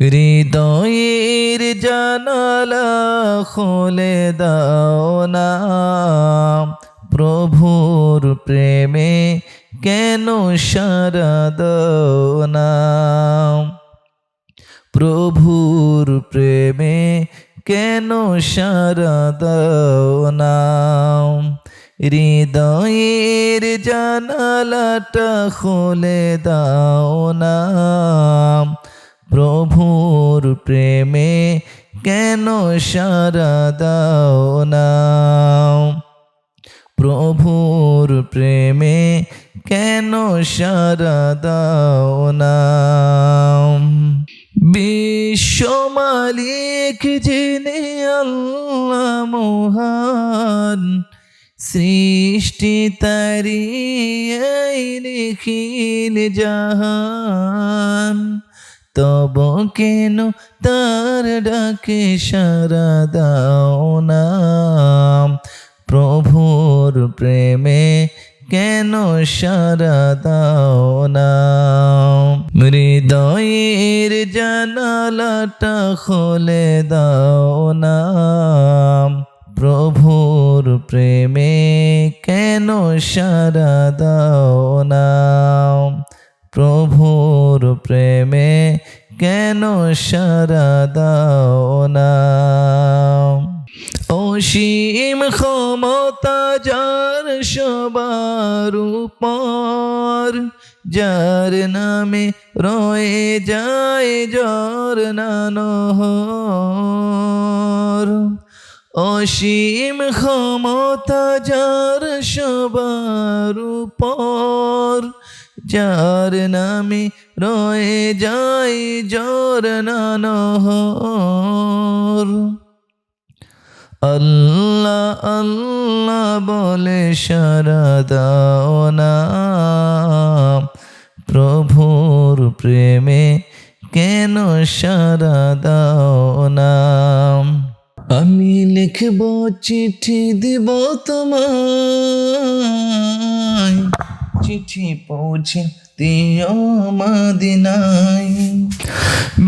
হৃদয়ের জানালা খুলে দাও না। প্রভুর প্রেমে কেন সারা দাও না? প্রভুর প্রেমে কেন সারা দাও না? হৃদয়ের জানালাটা খুলে দাও না। প্রভুর প্রেমে কেন সারা দাও না? প্রভুর প্রেমে কেন সারা দাও না? বিশ্ব মালিক জেনে আল্লাহ মহান, সৃষ্টি তারি নিখিল জাহান। তব কেন তার ডাকে সারা দাও না? প্রভুর প্রেমে কেন সারা দাও না? হৃদয়ের জানালাটা খুলে দাও না। প্রভুর প্রেমে কেন সারা দাও না? কেন সারা দাও না? অসীম ক্ষমতা যার সবার উপর, যার নামে রয়ে যায় জর নানহর। অসীম ক্ষমতা যার সবার উপর, যার নামে রয়ে যায় জর নানহর আল্লাহ আল্লাহ বলে সারা দাও না। প্রভুর প্রেমে কেন সারা দাও না? আমি লিখব চিঠি দিব তোমায়। চিঠি পৌঁছে দিও মাদিনায়।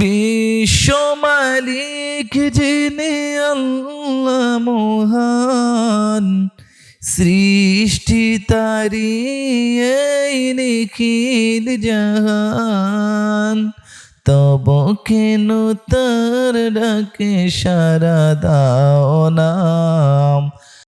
বিশ্ব মালিক যিনি আল্লাহ মহান, সৃষ্টি তারি এই নিখিল জাহান। তব কেন তার ডাকে সারা দাও নাম?